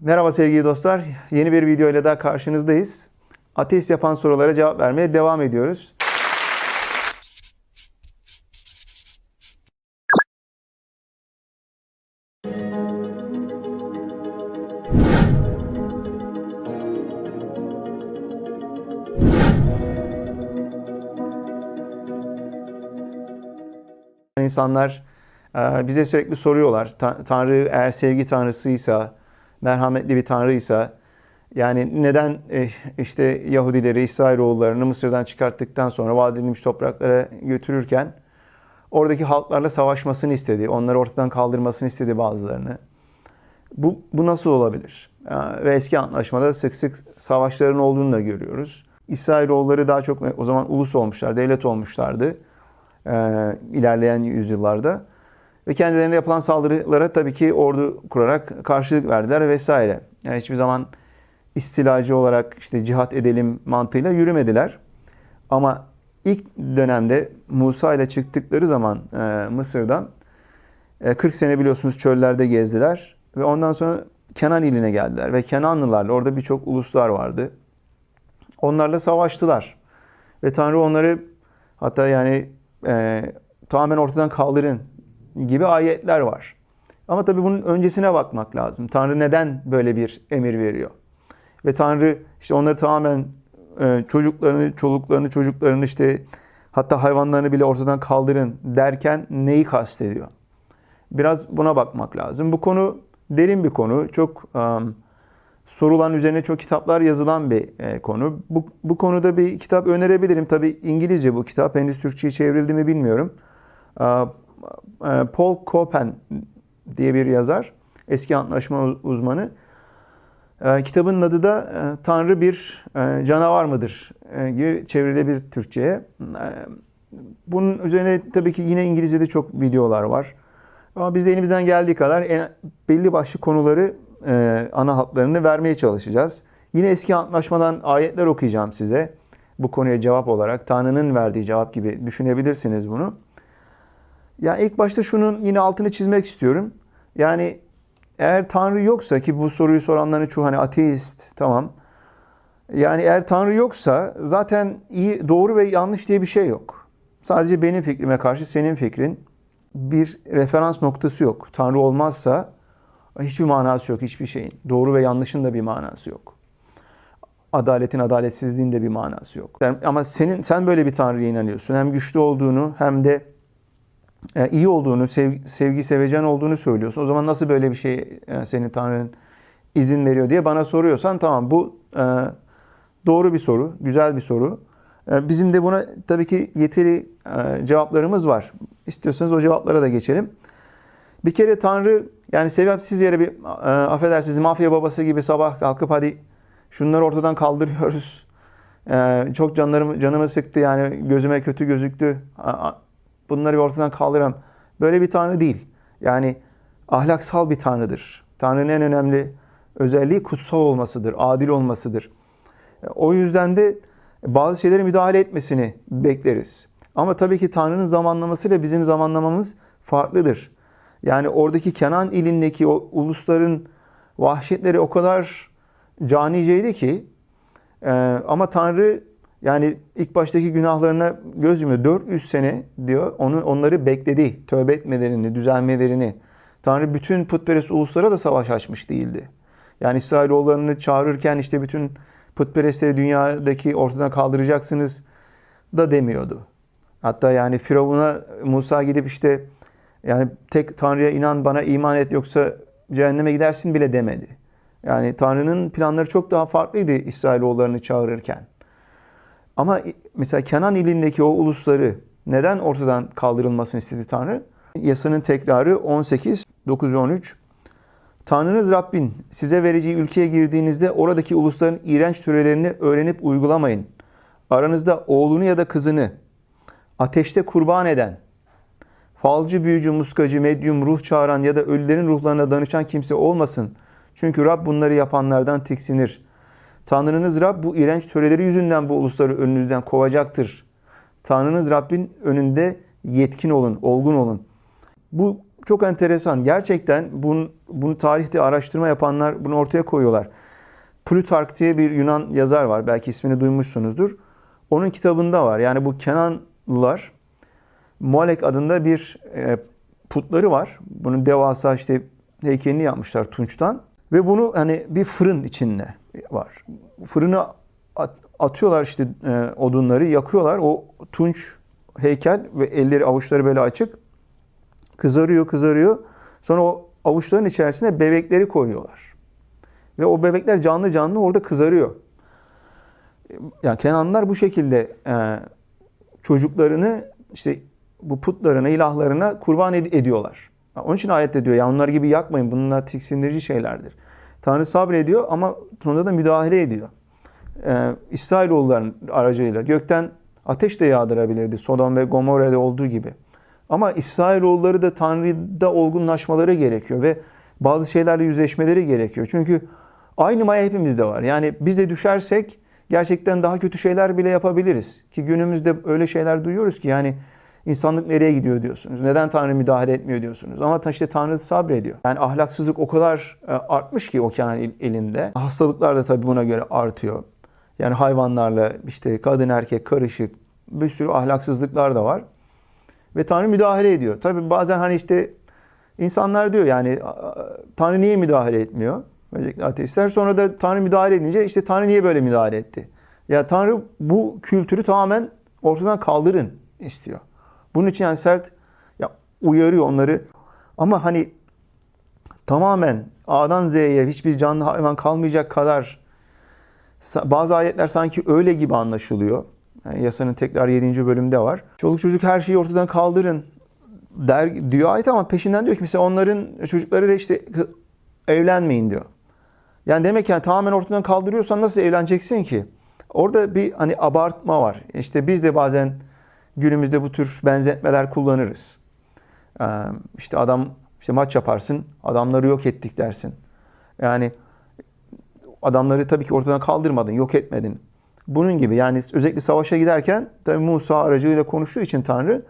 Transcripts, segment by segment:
Merhaba sevgili dostlar. Yeni bir video ile daha karşınızdayız. Ateist yapan sorulara cevap vermeye devam ediyoruz. İnsanlar e, bize sürekli soruyorlar. Ta- Tanrı eğer sevgi tanrısıysa, merhametli bir tanrıysa, yani neden eh, işte Yahudileri, İsrailoğullarını Mısır'dan çıkarttıktan sonra vaat edilmiş topraklara götürürken oradaki halklarla savaşmasını istedi. Onları ortadan kaldırmasını istedi bazılarını. Bu, bu nasıl olabilir? Ve eski antlaşmada sık sık savaşların olduğunu da görüyoruz. İsrailoğulları daha çok o zaman ulus olmuşlar, devlet olmuşlardı e, ilerleyen yüzyıllarda. Ve kendilerine yapılan saldırılara tabii ki ordu kurarak karşılık verdiler vesaire. Yani hiçbir zaman istilacı olarak işte cihat edelim mantığıyla yürümediler. Ama ilk dönemde Musa ile çıktıkları zaman e, Mısır'dan e, 40 sene biliyorsunuz çöllerde gezdiler ve ondan sonra Kenan iline geldiler ve Kenanlılarla orada birçok uluslar vardı. Onlarla savaştılar ve Tanrı onları hatta yani e, tamamen ortadan kaldırın gibi ayetler var. Ama tabii bunun öncesine bakmak lazım. Tanrı neden böyle bir emir veriyor? Ve Tanrı işte onları tamamen e, çocuklarını, çoluklarını, çocuklarını işte hatta hayvanlarını bile ortadan kaldırın derken neyi kastediyor? Biraz buna bakmak lazım. Bu konu derin bir konu. Çok um, sorulan üzerine çok kitaplar yazılan bir e, konu. Bu, bu konuda bir kitap önerebilirim. Tabii İngilizce bu kitap. Henüz Türkçe'ye çevrildi mi bilmiyorum. E, Paul Copan diye bir yazar. Eski antlaşma uzmanı. E, kitabın adı da e, Tanrı bir e, canavar mıdır e, gibi çevrilebilir Türkçe'ye. E, bunun üzerine tabii ki yine İngilizce'de çok videolar var. Ama biz de elimizden geldiği kadar belli başlı konuları e, ana hatlarını vermeye çalışacağız. Yine eski antlaşmadan ayetler okuyacağım size. Bu konuya cevap olarak Tanrı'nın verdiği cevap gibi düşünebilirsiniz bunu. Ya ilk başta şunun yine altını çizmek istiyorum. Yani eğer Tanrı yoksa ki bu soruyu soranların çoğu hani ateist tamam. Yani eğer Tanrı yoksa zaten iyi, doğru ve yanlış diye bir şey yok. Sadece benim fikrime karşı senin fikrin bir referans noktası yok. Tanrı olmazsa hiçbir manası yok hiçbir şeyin. Doğru ve yanlışın da bir manası yok. Adaletin adaletsizliğin de bir manası yok. Ama senin sen böyle bir Tanrı'ya inanıyorsun. Hem güçlü olduğunu hem de iyi olduğunu, sevgi, sevecen olduğunu söylüyorsun. O zaman nasıl böyle bir şey e, senin Tanrı'nın izin veriyor diye bana soruyorsan tamam bu e, doğru bir soru, güzel bir soru. E, bizim de buna tabii ki yeteri e, cevaplarımız var. İstiyorsanız o cevaplara da geçelim. Bir kere Tanrı yani sebepsiz yere bir e, affedersiniz mafya babası gibi sabah kalkıp hadi şunları ortadan kaldırıyoruz. E, çok canlarım canımı sıktı yani gözüme kötü gözüktü. Bunları bir ortadan kaldıram. Böyle bir tanrı değil. Yani ahlaksal bir tanrıdır. Tanrı'nın en önemli özelliği kutsal olmasıdır, adil olmasıdır. O yüzden de bazı şeylere müdahale etmesini bekleriz. Ama tabii ki Tanrı'nın zamanlamasıyla bizim zamanlamamız farklıdır. Yani oradaki Kenan ilindeki o ulusların vahşetleri o kadar caniceydi ki e, ama Tanrı yani ilk baştaki günahlarına göz yumuyor. 400 sene diyor onu onları bekledi. Tövbe etmelerini, düzelmelerini. Tanrı bütün putperest uluslara da savaş açmış değildi. Yani İsrailoğullarını çağırırken işte bütün putperestleri dünyadaki ortadan kaldıracaksınız da demiyordu. Hatta yani Firavun'a Musa gidip işte yani tek Tanrı'ya inan bana iman et yoksa cehenneme gidersin bile demedi. Yani Tanrı'nın planları çok daha farklıydı İsrailoğullarını çağırırken. Ama mesela Kenan ilindeki o ulusları neden ortadan kaldırılmasını istedi Tanrı? Yasanın tekrarı 18, 9 ve 13. Tanrınız Rabbin size vereceği ülkeye girdiğinizde oradaki ulusların iğrenç törelerini öğrenip uygulamayın. Aranızda oğlunu ya da kızını ateşte kurban eden, falcı, büyücü, muskacı, medyum, ruh çağıran ya da ölülerin ruhlarına danışan kimse olmasın. Çünkü Rab bunları yapanlardan tiksinir. Tanrınız Rab bu iğrenç töreleri yüzünden bu ulusları önünüzden kovacaktır. Tanrınız Rabbin önünde yetkin olun, olgun olun. Bu çok enteresan. Gerçekten bunu, bunu tarihte araştırma yapanlar bunu ortaya koyuyorlar. Plutark diye bir Yunan yazar var. Belki ismini duymuşsunuzdur. Onun kitabında var. Yani bu Kenanlılar Molek adında bir e, putları var. Bunun devasa işte heykelini yapmışlar tunçtan. Ve bunu hani bir fırın içinde var. Fırını at, atıyorlar işte e, odunları, yakıyorlar. O tunç heykel ve elleri avuçları böyle açık. Kızarıyor, kızarıyor. Sonra o avuçların içerisine bebekleri koyuyorlar. Ve o bebekler canlı canlı orada kızarıyor. Yani Kenanlılar bu şekilde e, çocuklarını işte bu putlarına, ilahlarına kurban ed- ediyorlar. Onun için ayette diyor ya onlar gibi yakmayın bunlar tiksindirici şeylerdir. Tanrı sabrediyor ama sonunda da müdahale ediyor. Ee, İsrailoğulların aracıyla gökten ateş de yağdırabilirdi Sodom ve Gomorra'da olduğu gibi. Ama İsrailoğulları da Tanrı'da olgunlaşmaları gerekiyor ve bazı şeylerle yüzleşmeleri gerekiyor. Çünkü aynı maya hepimizde var. Yani biz de düşersek gerçekten daha kötü şeyler bile yapabiliriz. Ki günümüzde öyle şeyler duyuyoruz ki yani insanlık nereye gidiyor diyorsunuz. Neden Tanrı müdahale etmiyor diyorsunuz. Ama işte Tanrı sabrediyor. Yani ahlaksızlık o kadar e, artmış ki okyanın elinde. Hastalıklar da tabii buna göre artıyor. Yani hayvanlarla işte kadın erkek karışık bir sürü ahlaksızlıklar da var. Ve Tanrı müdahale ediyor. Tabii bazen hani işte insanlar diyor yani Tanrı niye müdahale etmiyor? Öncelikle ateistler. Sonra da Tanrı müdahale edince işte Tanrı niye böyle müdahale etti? Ya Tanrı bu kültürü tamamen ortadan kaldırın istiyor. Bunun için yani sert ya uyarıyor onları. Ama hani tamamen A'dan Z'ye hiçbir canlı hayvan kalmayacak kadar bazı ayetler sanki öyle gibi anlaşılıyor. Yani yasanın tekrar 7. bölümde var. Çoluk çocuk her şeyi ortadan kaldırın der diyor ayet ama peşinden diyor ki mesela onların çocukları işte evlenmeyin diyor. Yani demek yani tamamen ortadan kaldırıyorsan nasıl evleneceksin ki? Orada bir hani abartma var. İşte biz de bazen günümüzde bu tür benzetmeler kullanırız. Ee, işte adam işte maç yaparsın, adamları yok ettik dersin. Yani adamları tabii ki ortadan kaldırmadın, yok etmedin. Bunun gibi yani özellikle savaşa giderken tabii Musa aracılığıyla konuştuğu için Tanrı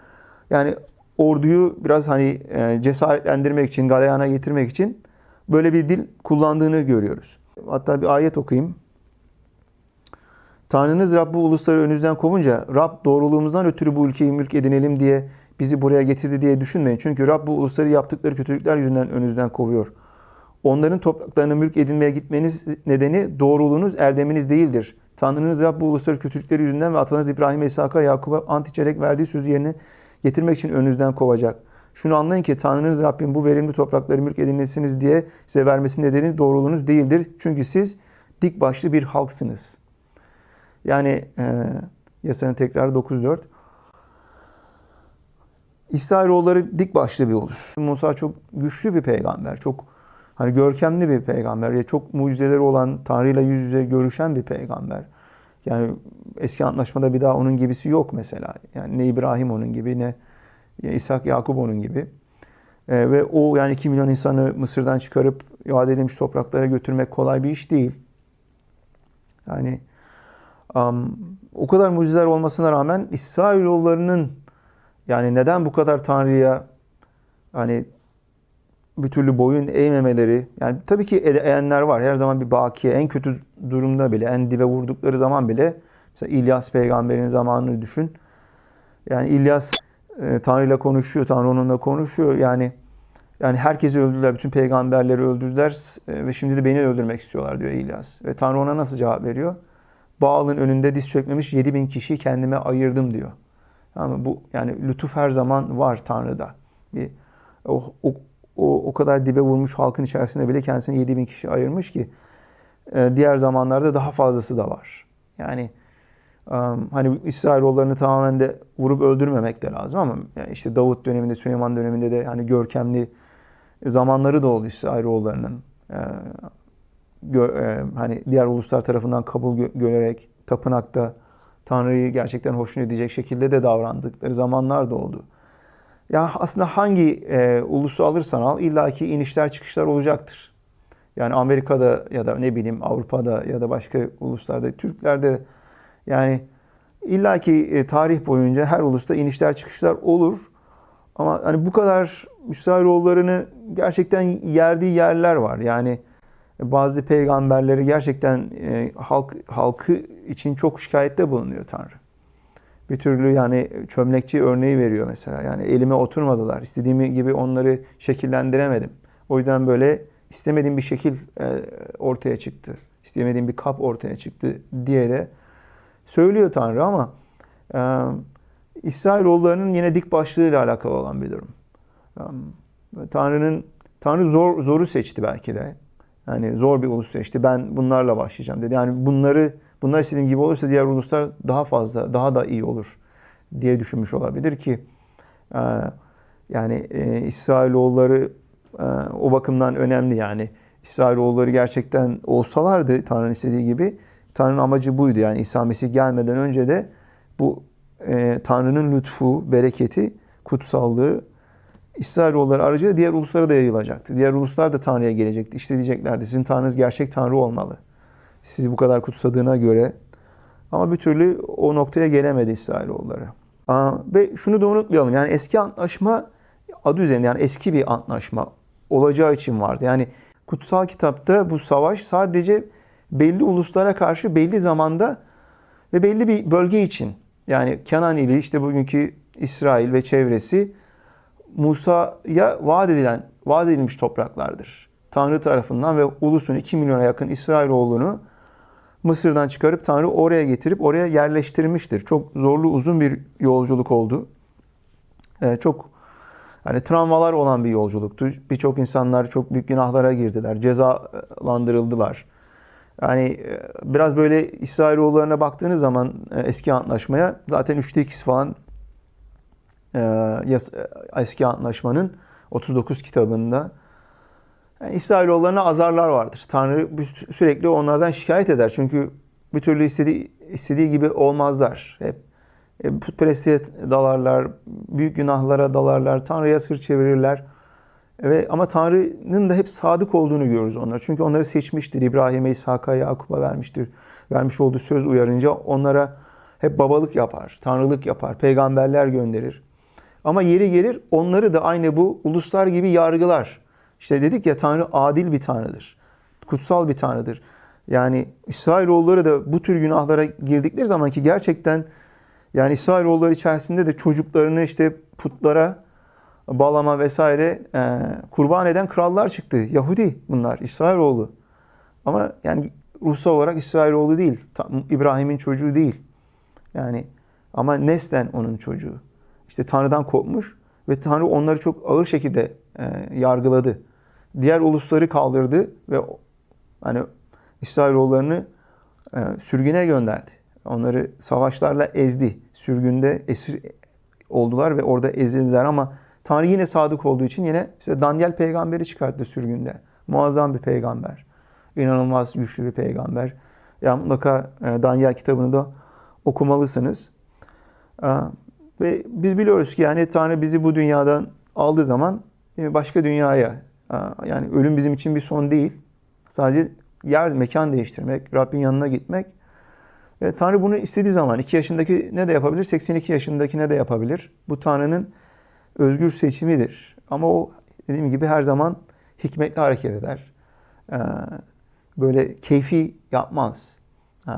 yani orduyu biraz hani e, cesaretlendirmek için, galeyana getirmek için böyle bir dil kullandığını görüyoruz. Hatta bir ayet okuyayım. Tanrınız Rab bu ulusları önünüzden kovunca Rab doğruluğumuzdan ötürü bu ülkeyi mülk edinelim diye bizi buraya getirdi diye düşünmeyin. Çünkü Rab bu ulusları yaptıkları kötülükler yüzünden önünüzden kovuyor. Onların topraklarını mülk edinmeye gitmeniz nedeni doğruluğunuz, erdeminiz değildir. Tanrınız Rab bu ulusları kötülükleri yüzünden ve atalarınız İbrahim, İshak'a, Yakup'a ant içerek verdiği sözü yerine getirmek için önünüzden kovacak. Şunu anlayın ki Tanrınız Rabbim bu verimli toprakları mülk edinesiniz diye size vermesi nedeni doğruluğunuz değildir. Çünkü siz dik başlı bir halksınız. Yani e, yasanın tekrar 9.4. İsrailoğulları dik başlı bir ulus. Musa çok güçlü bir peygamber. Çok hani görkemli bir peygamber. Ya çok mucizeleri olan, Tanrı ile yüz yüze görüşen bir peygamber. Yani eski antlaşmada bir daha onun gibisi yok mesela. Yani ne İbrahim onun gibi ne İshak Yakup onun gibi. E, ve o yani 2 milyon insanı Mısır'dan çıkarıp iade edilmiş topraklara götürmek kolay bir iş değil. Yani um, o kadar mucizeler olmasına rağmen İsrailoğullarının yani neden bu kadar Tanrı'ya hani bir türlü boyun eğmemeleri yani tabii ki eğenler var. Her zaman bir bakiye en kötü durumda bile en dibe vurdukları zaman bile mesela İlyas peygamberin zamanını düşün. Yani İlyas e, Tanrı ile konuşuyor, Tanrı onunla konuşuyor. Yani yani herkesi öldürdüler, bütün peygamberleri öldürdüler e, ve şimdi de beni öldürmek istiyorlar diyor İlyas. Ve Tanrı ona nasıl cevap veriyor? Baal'ın önünde diz çökmemiş 7 bin kişiyi kendime ayırdım diyor. Ama bu yani lütuf her zaman var Tanrı'da. Bir, o, o, o, o kadar dibe vurmuş halkın içerisinde bile kendisine 7 bin kişi ayırmış ki e, diğer zamanlarda daha fazlası da var. Yani um, hani İsrailoğullarını tamamen de vurup öldürmemek de lazım ama yani işte Davut döneminde, Süleyman döneminde de hani görkemli zamanları da oldu İsrailoğullarının. E, gö, e, hani diğer uluslar tarafından kabul gö- görerek tapınakta Tanrı'yı gerçekten hoşnut edecek şekilde de davrandıkları zamanlar da oldu. Ya aslında hangi e, ulusu alırsan al illaki inişler çıkışlar olacaktır. Yani Amerika'da ya da ne bileyim Avrupa'da ya da başka uluslarda, Türklerde yani illaki e, tarih boyunca her ulusta inişler çıkışlar olur. Ama hani bu kadar İsrailoğullarını gerçekten yerdiği yerler var. Yani bazı peygamberleri gerçekten e, halk halkı için çok şikayette bulunuyor Tanrı. Bir türlü yani çömlekçi örneği veriyor mesela. Yani elime oturmadılar. İstediğim gibi onları şekillendiremedim. O yüzden böyle istemediğim bir şekil e, ortaya çıktı. İstemediğim bir kap ortaya çıktı diye de söylüyor Tanrı ama e, İsrailoğullarının yine dik başlığıyla alakalı olan bir durum. E, Tanrı'nın Tanrı zor zoru seçti belki de. Yani zor bir ulus seçti. Ben bunlarla başlayacağım dedi. Yani bunları bunlar istediğim gibi olursa diğer uluslar daha fazla, daha da iyi olur diye düşünmüş olabilir ki e, yani e, İsrailoğulları e, o bakımdan önemli yani. İsrailoğulları gerçekten olsalardı Tanrı'nın istediği gibi Tanrı'nın amacı buydu. Yani İsa Mesih gelmeden önce de bu e, Tanrı'nın lütfu, bereketi, kutsallığı İsrailoğulları aracılığıyla diğer uluslara da yayılacaktı. Diğer uluslar da Tanrı'ya gelecekti. İşte diyeceklerdi sizin Tanrınız gerçek Tanrı olmalı. Sizi bu kadar kutsadığına göre. Ama bir türlü o noktaya gelemedi İsrailoğulları. Aa, ve şunu da unutmayalım. Yani eski antlaşma adı üzerinde yani eski bir antlaşma olacağı için vardı. Yani kutsal kitapta bu savaş sadece belli uluslara karşı belli zamanda ve belli bir bölge için yani Kenan ili işte bugünkü İsrail ve çevresi Musa'ya vaat edilen, vaat edilmiş topraklardır. Tanrı tarafından ve ulusun 2 milyona yakın İsrailoğlunu Mısır'dan çıkarıp Tanrı oraya getirip oraya yerleştirmiştir. Çok zorlu uzun bir yolculuk oldu. Ee, çok hani travmalar olan bir yolculuktu. Birçok insanlar çok büyük günahlara girdiler, cezalandırıldılar. Yani e, biraz böyle İsrailoğullarına baktığınız zaman e, eski antlaşmaya zaten üçte ikisi falan eski antlaşmanın 39 kitabında yani İsrailoğullarına azarlar vardır. Tanrı sürekli onlardan şikayet eder. Çünkü bir türlü istediği, istediği gibi olmazlar. Hep putperestliğe dalarlar, büyük günahlara dalarlar, Tanrı'ya sır çevirirler. Ve ama Tanrı'nın da hep sadık olduğunu görürüz onlar. Çünkü onları seçmiştir. İbrahim'e, İshak'a, Yakup'a vermiştir. Vermiş olduğu söz uyarınca onlara hep babalık yapar, tanrılık yapar, peygamberler gönderir. Ama yeri gelir onları da aynı bu uluslar gibi yargılar. İşte dedik ya Tanrı adil bir Tanrıdır. Kutsal bir Tanrıdır. Yani İsrailoğulları da bu tür günahlara girdikleri zaman ki gerçekten yani İsrailoğulları içerisinde de çocuklarını işte putlara bağlama vesaire e, kurban eden krallar çıktı. Yahudi bunlar, İsrailoğlu. Ama yani ruhsal olarak İsrailoğlu değil. İbrahim'in çocuğu değil. Yani ama neslen onun çocuğu. İşte Tanrı'dan kopmuş ve Tanrı onları çok ağır şekilde e, yargıladı. Diğer ulusları kaldırdı ve hani İsrailoğullarını e, sürgüne gönderdi. Onları savaşlarla ezdi. Sürgünde esir oldular ve orada ezildiler ama Tanrı yine sadık olduğu için yine işte Daniel peygamberi çıkarttı sürgünde. Muazzam bir peygamber. İnanılmaz güçlü bir peygamber. Ya mutlaka e, Daniel kitabını da okumalısınız. E, ve biz biliyoruz ki yani Tanrı bizi bu dünyadan aldığı zaman başka dünyaya e, yani ölüm bizim için bir son değil. Sadece yer, mekan değiştirmek, Rabbin yanına gitmek. Ve Tanrı bunu istediği zaman 2 yaşındaki ne de yapabilir, 82 yaşındaki ne de yapabilir. Bu Tanrı'nın özgür seçimidir. Ama o dediğim gibi her zaman hikmetli hareket eder. Ee, böyle keyfi yapmaz. Ee,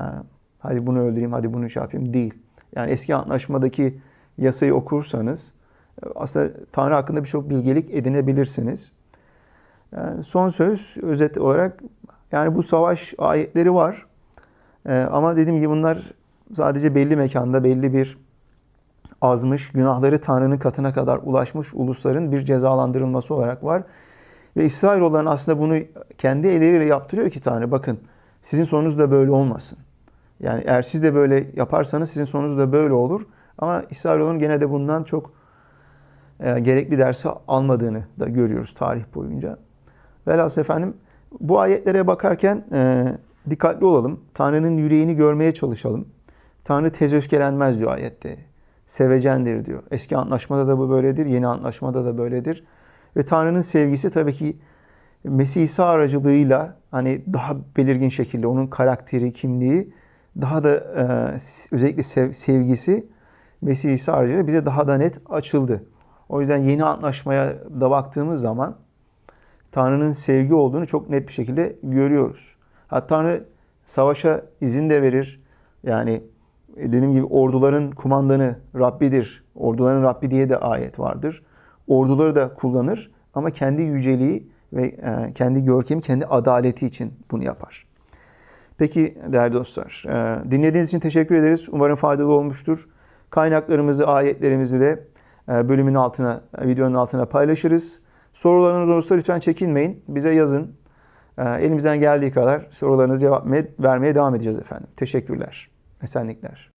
hadi bunu öldüreyim, hadi bunu şey yapayım değil. Yani eski antlaşmadaki yasayı okursanız aslında Tanrı hakkında birçok bilgelik edinebilirsiniz. Yani son söz özet olarak yani bu savaş ayetleri var. Ee, ama dediğim gibi bunlar sadece belli mekanda belli bir azmış, günahları Tanrı'nın katına kadar ulaşmış ulusların bir cezalandırılması olarak var. Ve İsrailoğulların aslında bunu kendi elleriyle yaptırıyor ki Tanrı bakın sizin sonunuz da böyle olmasın. Yani eğer siz de böyle yaparsanız sizin sonunuz da böyle olur. Ama İsrailoğlu'nun gene de bundan çok e, gerekli dersi almadığını da görüyoruz tarih boyunca. Velhasıl efendim bu ayetlere bakarken e, dikkatli olalım. Tanrı'nın yüreğini görmeye çalışalım. Tanrı tez öfkelenmez diyor ayette sevecendir diyor. Eski antlaşmada da bu böyledir, yeni antlaşmada da böyledir. Ve Tanrı'nın sevgisi tabii ki Mesih İsa aracılığıyla hani daha belirgin şekilde onun karakteri, kimliği daha da e, özellikle sev, sevgisi Mesih İsa aracılığıyla bize daha da net açıldı. O yüzden yeni antlaşmaya da baktığımız zaman Tanrı'nın sevgi olduğunu çok net bir şekilde görüyoruz. Hatta Tanrı savaşa izin de verir. Yani e, dediğim gibi orduların kumandanı Rabbidir. Orduların Rabbi diye de ayet vardır. Orduları da kullanır ama kendi yüceliği ve e, kendi görkemi, kendi adaleti için bunu yapar. Peki değerli dostlar, e, dinlediğiniz için teşekkür ederiz. Umarım faydalı olmuştur. Kaynaklarımızı, ayetlerimizi de e, bölümün altına, videonun altına paylaşırız. Sorularınız olursa lütfen çekinmeyin. Bize yazın. E, Elimizden geldiği kadar sorularınızı cevap vermeye devam edeceğiz efendim. Teşekkürler. Esenlikler.